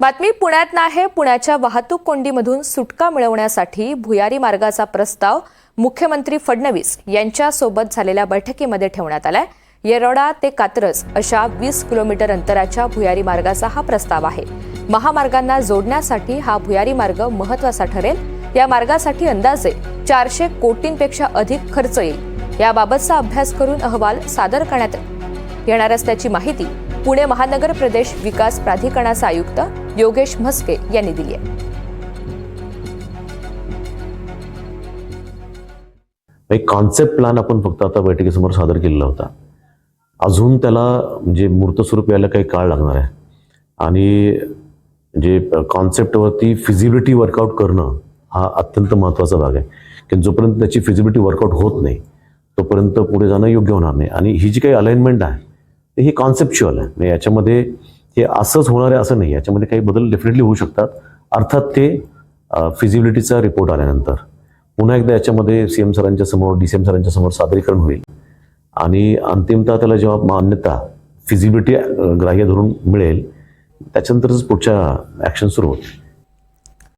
बातमी पुण्यात नाही पुण्याच्या वाहतूक कोंडीमधून सुटका मिळवण्यासाठी भुयारी मार्गाचा प्रस्ताव मुख्यमंत्री फडणवीस यांच्यासोबत झालेल्या बैठकीमध्ये ठेवण्यात आलाय. येरोडा ते कात्रज अशा वीस किलोमीटर अंतराच्या भुयारी मार्गाचा हा प्रस्ताव आहे. महामार्गांना जोडण्यासाठी हा भुयारी मार्ग महत्त्वाचा ठरेल. या मार्गासाठी अंदाजे चारशे कोटींपेक्षा अधिक खर्च येईल. याबाबतचा अभ्यास करून अहवाल सादर करण्यात येणार असल्याची माहिती पुणे महानगर प्रदेश विकास प्राधिकरणाचे आयुक्त योगेश म्हस्के यांनी दिली आहे. एक कॉन्सेप्ट प्लॅन आपण फक्त आता बैठकीसमोर सादर केलेला होता. अजून त्याला म्हणजे मूर्त स्वरूप यायला काही काळ लागणार आहे. आणि जे कॉन्सेप्टवरती फिजिबिलिटी वर्कआउट करणं हा अत्यंत महत्त्वाचा भाग आहे. की जोपर्यंत त्याची फिजिबिलिटी वर्कआउट होत नाही तोपर्यंत पुढे जाणं योग्य होणार नाही. आणि ही जी काही अलाइनमेंट आहे तर हे कॉन्सेप्च्युअल आहे. म्हणजे याच्यामध्ये हे असंच होणार आहे असं नाही. याच्यामध्ये काही बदल डेफिनेटली होऊ शकतात. अर्थात ते फिजिबिलिटीचा रिपोर्ट आल्यानंतर. पुन्हा एकदा याच्यामध्ये सी एम सरांच्या समोर डी सी एम सरांच्या समोर सादरीकरण होईल. आणि अंतिमतः त्याला जेव्हा मान्यता फिजिबिलिटी ग्राह्य धरून मिळेल त्याच्यानंतरच पुढच्या ॲक्शन सुरू होतील.